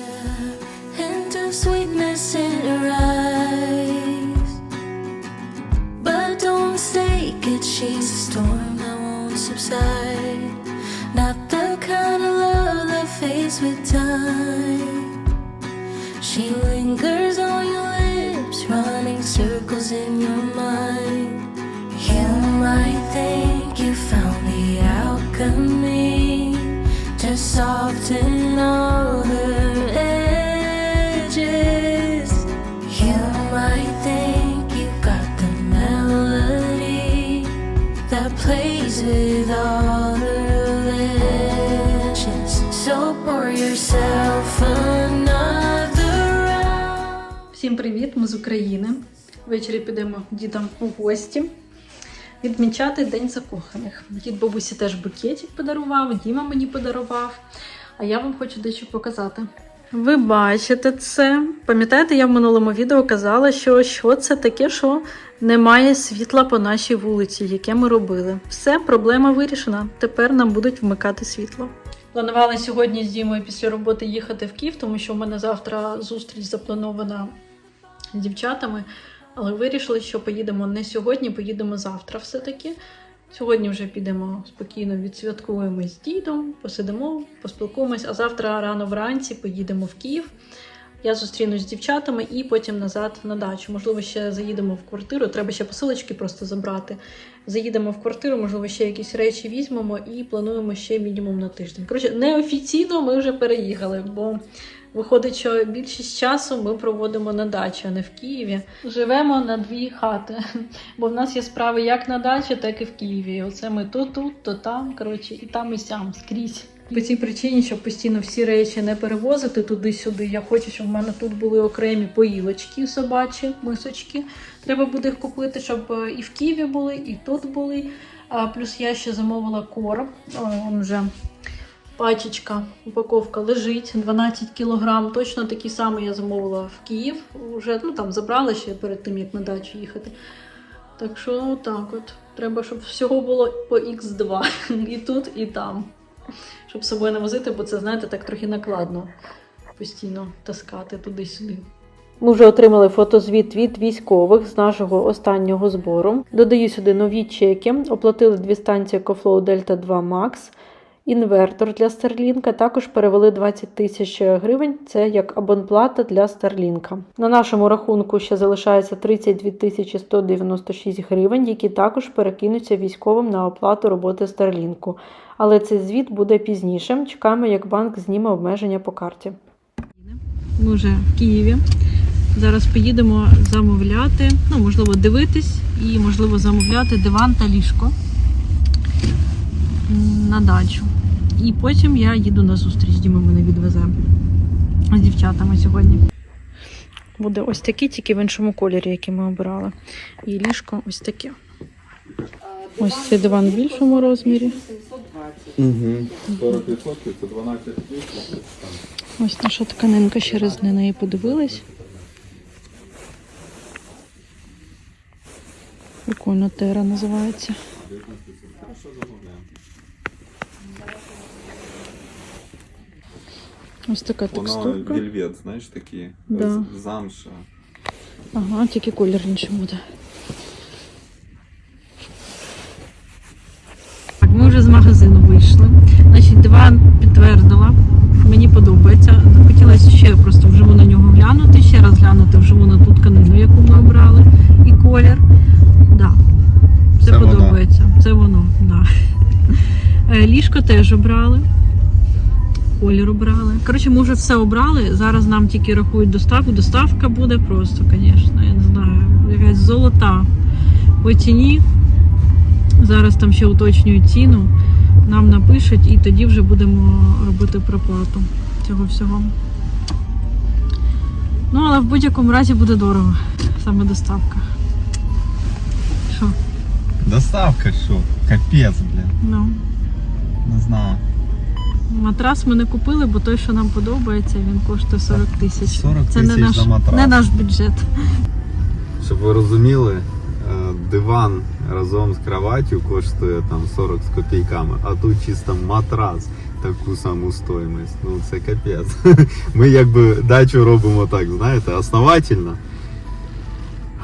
and sweetness. That plays with all her legends. So pour yourself another round. Всім привіт! Ми з України. Ввечері підемо дідам у гості. Відмічати День закоханих. Дід бабусі теж букетик подарував, Діма мені подарував. А я вам хочу дещо показати. Ви бачите це. Пам'ятаєте, я в минулому відео казала, що, що це таке, що немає світла по нашій вулиці, яке ми робили. Все, проблема вирішена. Тепер нам будуть вмикати світло. Планувала сьогодні з Дімою після роботи їхати в Київ, тому що в мене завтра зустріч запланована з дівчатами, але вирішили, що поїдемо не сьогодні, поїдемо завтра все-таки. Сьогодні вже підемо спокійно, відсвяткуємо з дідом, посидимо, поспілкуємось, а завтра рано вранці поїдемо в Київ. Я зустрінусь з дівчатами і потім назад на дачу. Можливо, ще заїдемо в квартиру. Треба ще посилочки просто забрати. Заїдемо в квартиру, можливо, ще якісь речі візьмемо і плануємо ще мінімум на тиждень. Коротше, неофіційно ми вже переїхали, бо Виходить, що більшість часу ми проводимо на дачі, а не в Києві. Живемо на дві хати, бо в нас є справи як на дачі, так і в Києві. Оце ми то тут, то там. Коротше, і там, і сям скрізь. По цій причині, щоб постійно всі речі не перевозити туди-сюди. Я хочу, щоб в мене тут були окремі поїлочки собачі, мисочки. Треба буде їх купити, щоб е, і в Києві були, і тут були. А плюс я ще замовила корм. Ой, он вже Пачечка, упаковка лежить 12 кілограм. Точно такий самий я замовила в Київ. Уже ну там забрала ще перед тим, як на дачу їхати. Так що так от. Треба, щоб всього було по Х2. І тут, і там. Щоб з собою не возити, бо це, знаєте, так трохи накладно постійно таскати туди-сюди. Ми вже отримали фотозвіт від військових з нашого останнього збору. Додаю сюди нові чеки. Оплатили дві станції EcoFlow Delta 2 Max інвертор для Старлінка. Також перевели 20 тисяч гривень. Це як абонплата для Старлінка. На нашому рахунку ще залишається 32 тисячі 196 гривень, які також перекинуться військовим на оплату роботи Старлінку. Але цей звіт буде пізніше. Чекаємо, як банк зніме обмеження по карті. Ми вже в Києві. Зараз поїдемо замовляти, ну можливо, дивитись і можливо замовляти диван та ліжко на дачу. І потім я їду на зустріч, Діма мене відвезе з дівчатами сьогодні. Буде ось такий, тільки в іншому кольорі, який ми обирали. І ліжко ось таке. Ось цей диван в більшому розмірі. Угу. 40% це 12 тисяч. Ось наша тканинка ще раз на неї подивилась. Прикольно тера називається. Ось така Воно текстурка. вельвет, знаєш, такі Да. замша. Ага, тільки колір інший буде. Так, ми вже з магазину вийшли. Значить, диван підтвердила. Мені подобається. Хотілося ще просто вживу на нього глянути, ще раз глянути вживу на ту тканину, яку ми обрали, і колір. Да. Це, Це воно. подобається. Це воно, да. Е, Ліжко теж обрали. Колір обрали. Коротше, ми вже все обрали. Зараз нам тільки рахують доставку. Доставка буде просто, звісно, я не знаю, якась золота по ціні. Зараз там ще уточнюють ціну. Нам напишуть і тоді вже будемо робити проплату цього всього. Ну, але в будь-якому разі буде дорого. Саме доставка. Що? Доставка що? Капець, блін. Ну. Не знаю. Матрас ми не купили, бо той, що нам подобається, він коштує 40 тисяч. 40 Це не наш, за матрас. не наш бюджет. Щоб ви розуміли, е, диван разом з кроваттю коштує там 40 з копійками, а тут чисто матрас таку саму стоїмость. Ну це капець. Ми якби дачу робимо так, знаєте, основательно.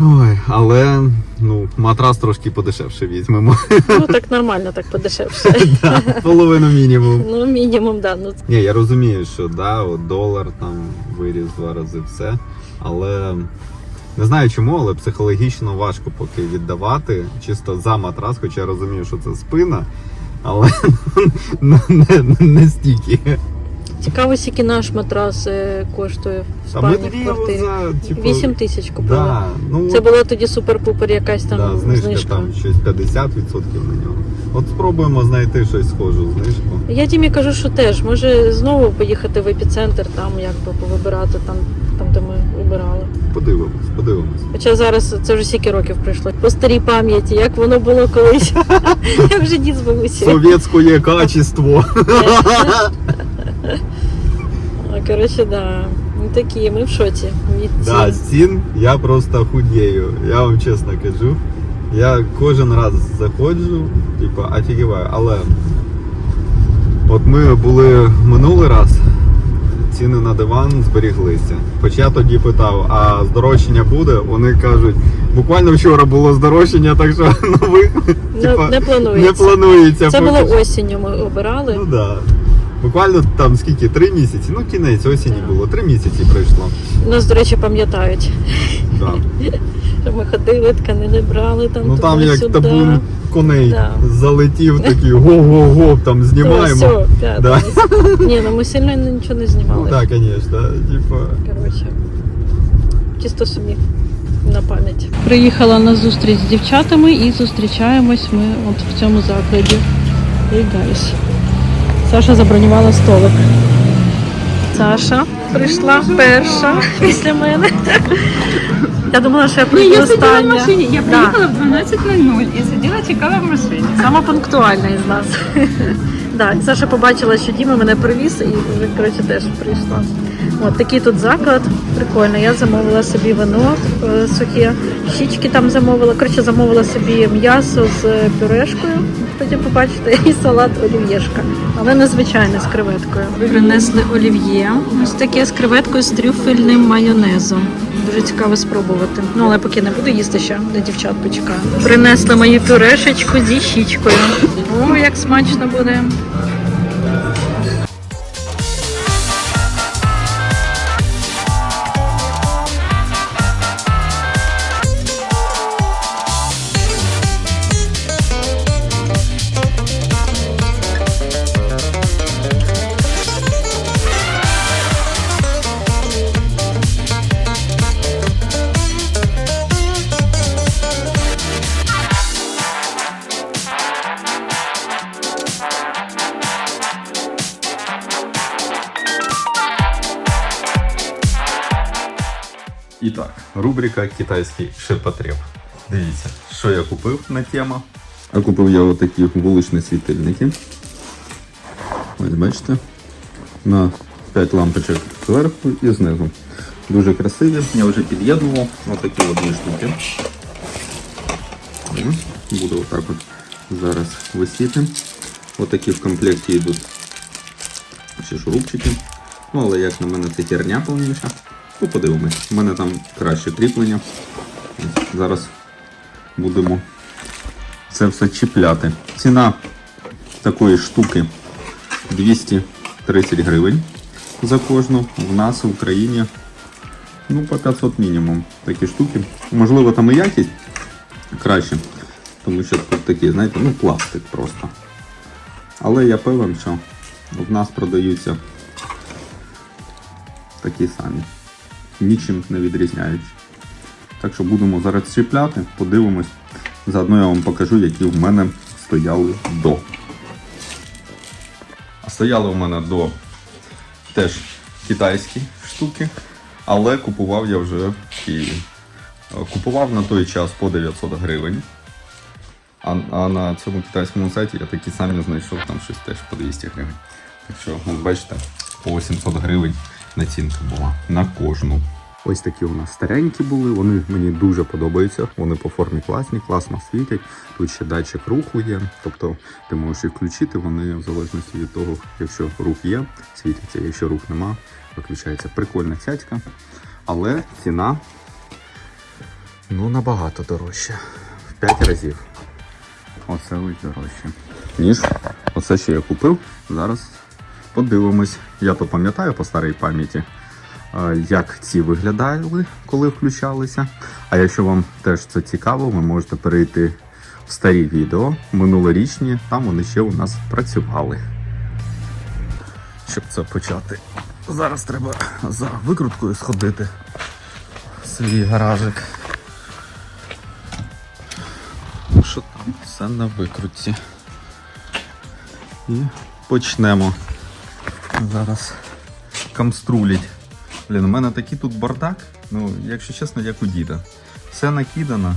Ой, але ну, матрас трошки подешевше візьмемо. Ну так нормально, так подешевше. Да, Половину мінімум. Ну, мінімум, да. Ну, Ні, я розумію, що да, от долар там виріс два рази все. Але не знаю чому, але психологічно важко поки віддавати чисто за матрас, хоча я розумію, що це спина, але ну, не, не стільки. Цікаво, скільки наш матрас е, коштує в А ми спальні в квартирі. за типу, 8 тисяч купили. да, ну, Це була тоді супер-пупер якась там да, знижка, знижка. там щось 50% на нього. От спробуємо знайти щось схожу знижку. Я Дімі кажу, що теж може знову поїхати в епіцентр, там якби повибирати там, там де ми вибирали. Подивимось, подивимось. Хоча зараз це вже стільки років пройшло. По старій пам'яті, як воно було колись. Я вже дід з. Совєтське качество. А, Коротше, да. Ми такі, ми в шоці від Да, з цін я просто худею. Я вам чесно кажу. Я кожен раз заходжу, типу, офігіваю. Але от ми були минулий раз, ціни на диван зберіглися. Хоча я тоді питав, а здорожчання буде? Вони кажуть, буквально вчора було здорожчання, так що нових типа, не планується. не планується. Це поки було що. осінню, ми обирали. Ну да. Буквально там скільки? Три місяці. Ну, кінець осені було, три місяці пройшло. Нас, до речі, пам'ятають. Да. Ми ходили, тканини брали там. Ну там як туди-сюди. табун коней Да. залетів такий го-го-го, там То знімаємо. все. Да. Ні, ну ми сильно нічого не Ну знімали. так, звісно, типа. Коротше, чисто собі на пам'ять. Приїхала на зустріч з дівчатами і зустрічаємось ми от в цьому закладі. Hey guys. Саша забронювала столик. Саша прийшла перша після мене. Я думала, що я прийду я сиділа в остання. машині. Я приїхала в 12.00 і сиділа, чекала в машині. Сама пунктуальна із нас. Да, Саша побачила, що Діма мене привіз і вже коротше, теж прийшла. От такий тут заклад. Прикольно. Я замовила собі вино е, сухе, щічки там замовила. Коротше, замовила собі м'ясо з пюрешкою. Потім побачите, і салат олів'єшка. Але незвичайне з креветкою. Принесли олів'є. Ось таке з креветкою з трюфельним майонезом. Дуже цікаво спробувати. Ну, але поки не буду їсти ще, до дівчат почекаю. Принесли мою пюрешечку зі щічкою. О, як смачно буде. Рубрика Китайський ширпотреб. Дивіться, що я купив на тему. А купив я отакі вуличні світильники. Ось бачите. На 5 лампочок зверху і знизу. Дуже красиві. Я вже під'єднував отакі от дві штуки. Буде отак от зараз висіти. Отакі в комплекті йдуть ще шурупчики. Ну, але як на мене це херня повніша. Ну, подивимось. У мене там краще кріплення. Зараз будемо це все чіпляти. Ціна такої штуки 230 гривень за кожну. В нас в Україні ну, по 500 мінімум такі штуки. Можливо, там і якість краще, тому що тут такі, знаєте, ну пластик просто. Але я певен, що в нас продаються такі самі. Нічим не відрізняються. Так що будемо зараз чіпляти, подивимось. Заодно я вам покажу, які в мене стояли до. Стояли в мене до теж китайські штуки, але купував я вже в Києві. Е, Купував на той час по 900 гривень. А, а на цьому китайському сайті я такі самі знайшов там щось теж по 200 гривень. Так що, бачите, по 800 гривень націнка була на кожну. Ось такі у нас старенькі були. Вони мені дуже подобаються. Вони по формі класні, класно світять. Тут ще датчик руху є. Тобто ти можеш їх включити, вони в залежності від того, якщо рух є, світяться, якщо рух нема, виключається. Прикольна цяцька. Але ціна ну набагато дорожча. В 5 разів. Оце ось дорожче. Ніж оце, що я купив. Зараз подивимось. Я то пам'ятаю по старій пам'яті, е, як ці виглядали, коли включалися. А якщо вам теж це цікаво, ви можете перейти в старі відео минулорічні, там вони ще у нас працювали. Щоб це почати. Зараз треба за викруткою сходити в свій гаражик. Що там? Все на викрутці. І почнемо. Зараз камструлять. Блін, у мене такий тут бардак. Ну, якщо чесно, як у діда. Все накидано.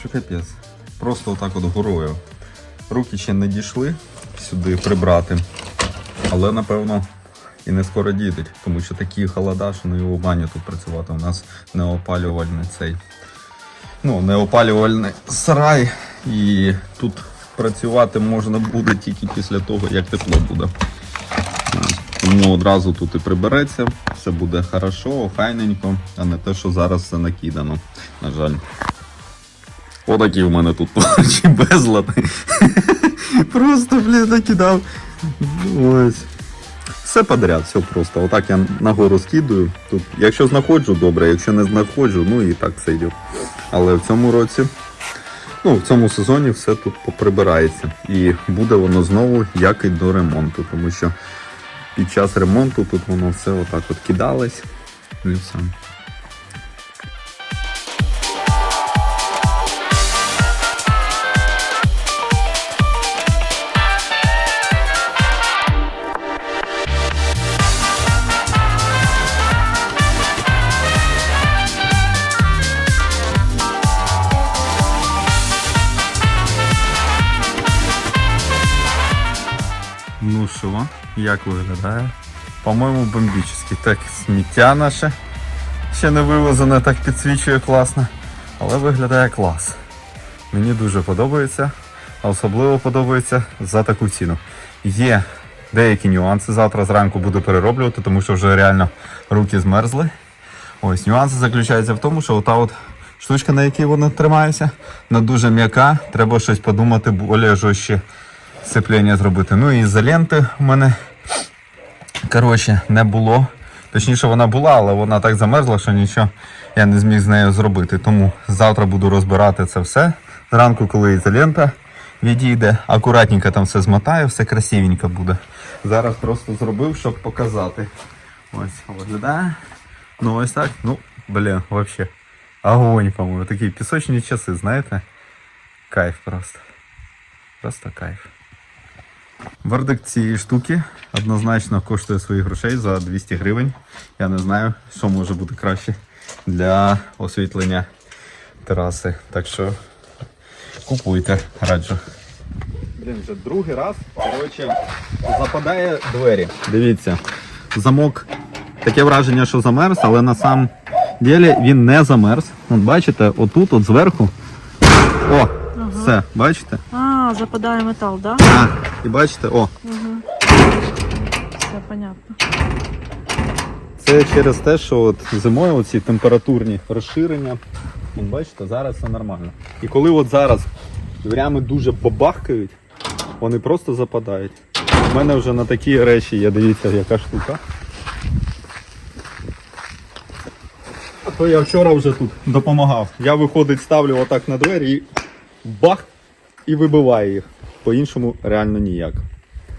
Що капець. Просто отак от горою. Руки ще не дійшли сюди прибрати. Але напевно і не скоро дійдуть, тому що такі холода, що не у бані тут працювати. У нас неопалювальний цей. Ну, неопалювальний сарай. І тут працювати можна буде тільки після того, як тепло буде. Тому одразу тут і прибереться, все буде хорошо, файненько, а не те, що зараз все накидано. На жаль. Отакий в мене тут чи безлад. Просто, блін, накидав. Ось. Все подряд, все просто. Отак я нагору скидую. Тут, якщо знаходжу, добре, якщо не знаходжу, ну і так все йде. Але в цьому році, ну, в цьому сезоні все тут поприбирається. І буде воно знову як і до ремонту, тому що під час ремонту тут воно все отак от кидалось. І все. Ну що, як виглядає? По-моєму, бомбічно. Так, сміття наше ще не вивезене, так підсвічує класно. Але виглядає клас. Мені дуже подобається, а особливо подобається за таку ціну. Є деякі нюанси. Завтра зранку буду перероблювати, тому що вже реально руки змерзли. Ось нюанси заключаються в тому, що ота от штучка, на якій вона тримається, вона дуже м'яка. Треба щось подумати, більш жорстче сцеплення зробити. Ну і ізоленти в мене коротше, не було. Точніше, вона була, але вона так замерзла, що нічого я не зміг з нею зробити. Тому завтра буду розбирати це все. Зранку, коли ізолента відійде, акуратненько там все змотаю, все красивенько буде. Зараз просто зробив, щоб показати. Ось, виглядає. Ну ось так. Ну, блін, взагалі. Огонь, по-моєму. Такі пісочні часи, знаєте? Кайф просто. Просто кайф. Вердикт цієї штуки однозначно коштує своїх грошей за 200 гривень. Я не знаю, що може бути краще для освітлення тераси. Так що купуйте, раджу. Блін, вже другий раз коротше, западає двері. Дивіться, замок таке враження, що замерз, але на самом ділі він не замерз. От бачите, отут, от зверху. О, все, бачите? А, западає метал, да? І бачите, о, Все понятно. Це через те, що от зимою оці температурні розширення. От бачите, зараз все нормально. І коли от зараз дверями дуже бабахкають, вони просто западають. У мене вже на такі речі є, дивіться, яка штука. А то я вчора вже тут допомагав. Я виходить, ставлю отак на двері і бах! І вибиваю їх. По-іншому реально ніяк.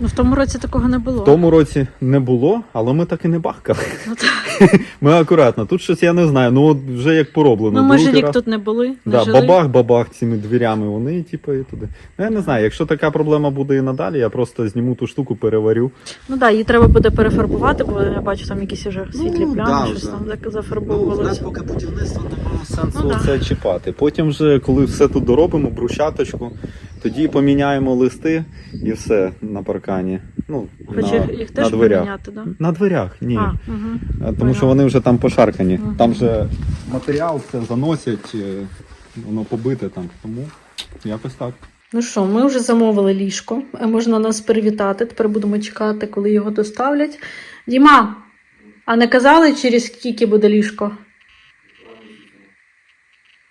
Ну в тому році такого не було. В тому році не було, але ми так і не бахкали. Ну, так. Ми акуратно. Тут щось я не знаю. Ну от вже як пороблено. Ну ми ж Другий рік раз- тут не були. Не Да, жили. бабах, бабах цими дверями, вони типу і туди. Ну я не знаю, якщо така проблема буде і надалі, я просто зніму ту штуку, переварю. Ну так, її треба буде перефарбувати, бо я бачу там якісь уже світлі Ну, плями, да, щось вже. там зак- зафарбовувалося. поки будівництво немає сенсу Ну, да. це чіпати. Потім вже, коли все тут доробимо, брусчаточку, Тоді поміняємо листи і все на паркані. Ну, Хоч на, їх, їх теж на дверях. поміняти, да? На дверях, ні. А, угу. Тому що вони вже там пошаркані. Там же матеріал все заносять, е, воно побите там. Тому якось так. Ну що, ми вже замовили ліжко. Е, Можна нас привітати. Тепер будемо чекати, коли його доставлять. Діма, а не казали, через скільки буде ліжко?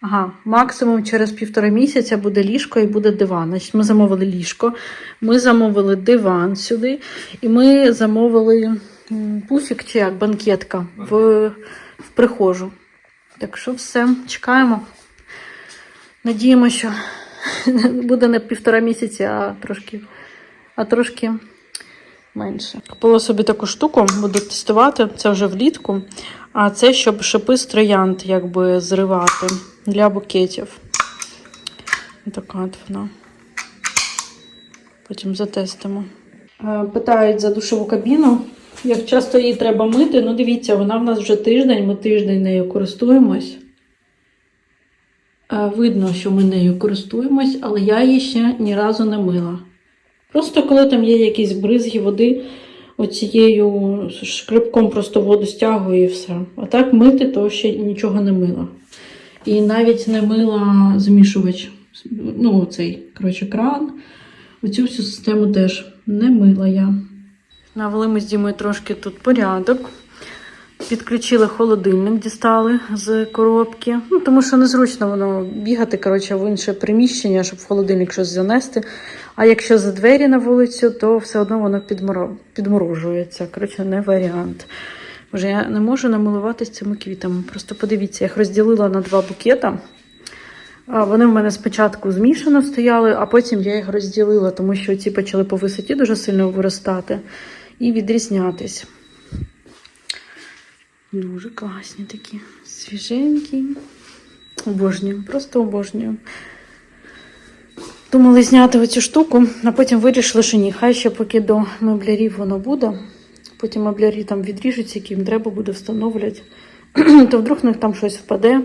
Ага, максимум через півтора місяця буде ліжко і буде диван. Значить, ми замовили ліжко, ми замовили диван сюди, і ми замовили пуфік чи як банкетка в, в прихожу. Так що все, чекаємо. Надіємося, що буде не півтора місяці, а трошки, а трошки менше. Купила собі таку штуку, буду тестувати. Це вже влітку. А це щоб шипи з троянд якби зривати для букетів. Така от вона. Потім затестимо. Е, Питають за душову кабіну. Як часто її треба мити? Ну, дивіться, вона в нас вже тиждень, ми тиждень нею користуємось. Е, Видно, що ми нею користуємось, але я її ще ні разу не мила. Просто коли там є якісь бризги води, оцією шкребком просто воду стягую і все. А так мити, то ще нічого не мила. І навіть не мила змішувач. Ну, цей, коротше, кран. Оцю всю систему теж не мила я. Навели ми з Дімою трошки тут порядок. Підключили холодильник, дістали з коробки. Ну, тому що незручно воно бігати коротше, в інше приміщення, щоб в холодильник щось занести. А якщо за двері на вулицю, то все одно воно підморожується. Коротше, не варіант. Вже я не можу намилуватися цими квітами. Просто подивіться, я їх розділила на два букета. Вони в мене спочатку змішано стояли, а потім я їх розділила, тому що ці почали по висоті дуже сильно виростати і відрізнятись. Дуже класні такі, свіженькі. Обожнюю, просто обожнюю. Думали зняти оцю штуку, а потім вирішили, що ні, хай ще поки до меблярів воно буде. Потім меблярі там відріжуться, які їм треба буде встановлювати. То вдруг в них там щось впаде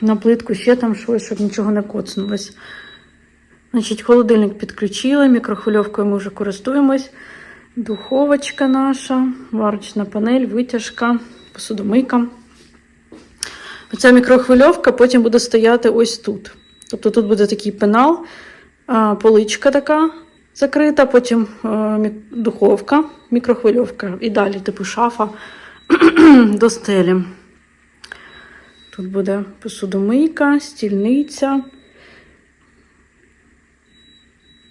на плитку, ще там щось, щоб нічого не коцнулось. Значить, холодильник підключили, мікрохвильовкою ми вже користуємось. Духовочка наша, варочна панель, витяжка, посудомийка. Оця мікрохвильовка потім буде стояти ось тут. Тобто тут буде такий пенал, поличка така закрита, потім духовка, мікрохвильовка і далі, типу шафа до стелі. Тут буде посудомийка, стільниця.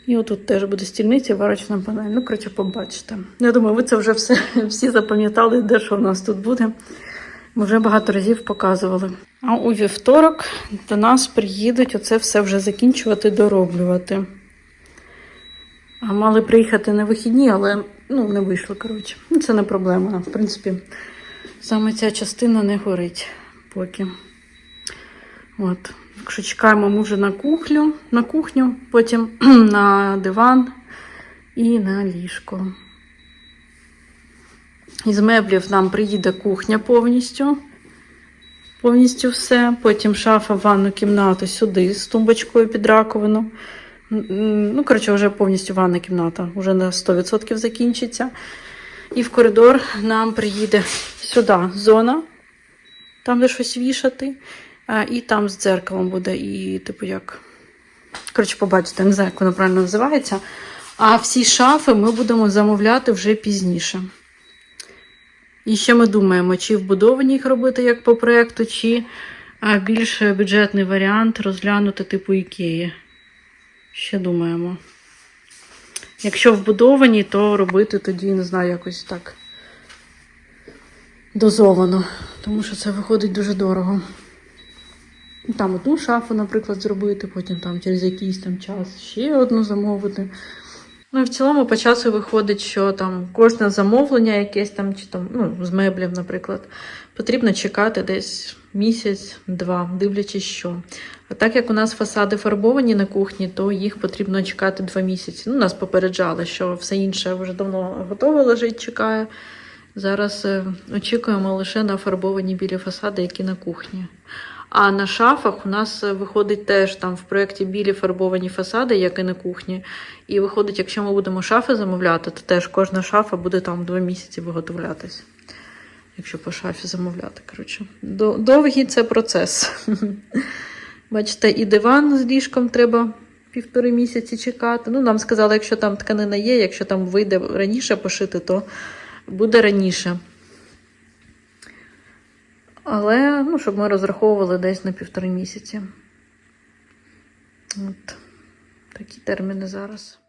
І отут теж буде стільниця, варочна панель. Ну, коротше, побачите. Я думаю, ви це вже все, всі запам'ятали, де що в нас тут буде. Ми вже багато разів показували. А у вівторок до нас приїдуть оце все вже закінчувати, дороблювати. А мали приїхати на вихідні, але ну, не вийшло, коротше. Ну, це не проблема. В принципі, саме ця частина не горить поки. От. Якщо чекаємо, вже на кухню, на кухню, потім на диван і на ліжко. Із меблів нам приїде кухня повністю. Повністю все. Потім шафа в ванну кімнату сюди з тумбочкою під раковину. Ну, коротше, вже повністю ванна кімната вже на 100% закінчиться. І в коридор нам приїде сюди зона, там де щось вішати. І там з дзеркалом буде, і, типу, як. Коротше, побачите, не знаю, як воно правильно називається. А всі шафи ми будемо замовляти вже пізніше. І ще ми думаємо, чи вбудовані їх робити як по проєкту, чи більш бюджетний варіант розглянути типу Ікеї. Ще думаємо. Якщо вбудовані, то робити тоді, не знаю, якось так дозовано. Тому що це виходить дуже дорого. Там одну шафу, наприклад, зробити, потім там через якийсь там час ще одну замовити. Ну і в цілому по часу виходить, що там кожне замовлення якесь там, чи там, ну, з меблів, наприклад, потрібно чекати десь місяць-два, дивлячись що. А так як у нас фасади фарбовані на кухні, то їх потрібно чекати два місяці. Ну, нас попереджали, що все інше вже давно готове лежить, чекає. Зараз е, очікуємо лише на фарбовані білі фасади, які на кухні. А на шафах у нас е, виходить теж там в проєкті білі фарбовані фасади, як і на кухні. І виходить, якщо ми будемо шафи замовляти, то теж кожна шафа буде там два місяці виготовлятись. Якщо по шафі замовляти. Коротше. Довгий це процес. Бачите, і диван з ліжком треба півтори місяці чекати. Ну, нам сказали, якщо там тканина є, якщо там вийде раніше пошити, то буде раніше. Але, ну, щоб ми розраховували десь на півтори місяці. От такі терміни зараз.